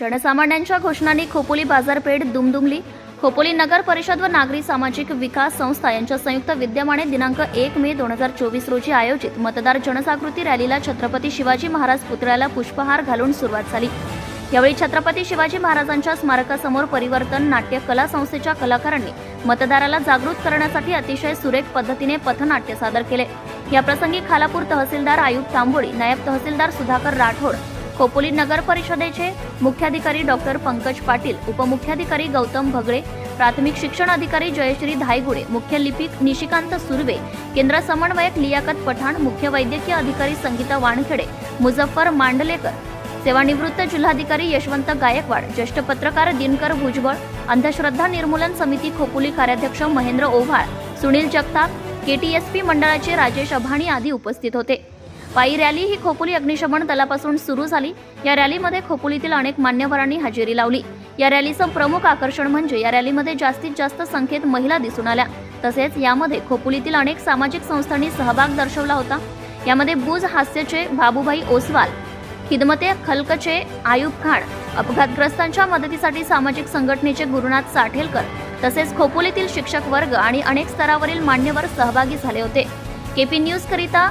जनसामान्यांच्या घोषणांनी खोपोली बाजारपेठ दुमदुमली. खोपोली नगर परिषद व नागरी सामाजिक विकास संस्था यांच्या संयुक्त विद्यमाने दिनांक एक मे दोन हजार चोवीस रोजी आयोजित मतदार जनजागृती रॅलीला छत्रपती शिवाजी महाराज पुतळ्याला पुष्पहार घालून सुरुवात झाली. यावेळी छत्रपती शिवाजी महाराजांच्या स्मारकासमोर परिवर्तन नाट्य कला संस्थेच्या कलाकारांनी मतदाराला जागृत करण्यासाठी अतिशय सुरेख पद्धतीने पथनाट्य सादर केले. याप्रसंगी खालापूर तहसीलदार आयुब तांबोळी नायब तहसीलदार सुधाकर राठोड खोपोली नगर परिषदेचे मुख्याधिकारी डॉक्टर पंकज पाटील उपमुख्याधिकारी गौतम भगळे प्राथमिक शिक्षण अधिकारी जयश्री धायगुडे मुख्य लिपिक निशिकांत सुर्वे केंद्र समन्वयक लियाकत पठाण मुख्य वैद्यकीय अधिकारी संगीता वानखेडे मुझफ्फर मांडलेकर सेवानिवृत्त जिल्हाधिकारी यशवंत गायकवाड ज्येष्ठ पत्रकार दिनकर भुजबळ अंधश्रद्धा निर्मूलन समिती खोपोली कार्याध्यक्ष महेंद्र ओव्हाळ सुनील जगताप केटीएसपी मंडळाचे राजेश अभाणी आदी उपस्थित होते. पायी रॅली ही खोपोली अग्निशमन दलापासून सुरू झाली. या रॅलीमध्ये खोपोलीतील अनेक मान्यवरांनी हजेरी लावली. या रॅलीचं प्रमुख आकर्षण म्हणजे या रॅलीमध्ये जास्तीत जास्त संख्येत महिला दिसून आल्या. तसेच यामध्ये खोपोलीतील अनेक सामाजिक संस्थांनी सहभाग दर्शवला होता. यामध्ये बुज हास्यचे बाबूभाई ओसवाल खिदमते खलकचे आयुब खान अपघातग्रस्तांच्या मदतीसाठी सामाजिक संघटनेचे गुरुनाथ साठेलकर तसेच खोपोलीतील शिक्षक वर्ग आणि अनेक स्तरावरील मान्यवर सहभागी झाले होते. केपी न्यूज करिता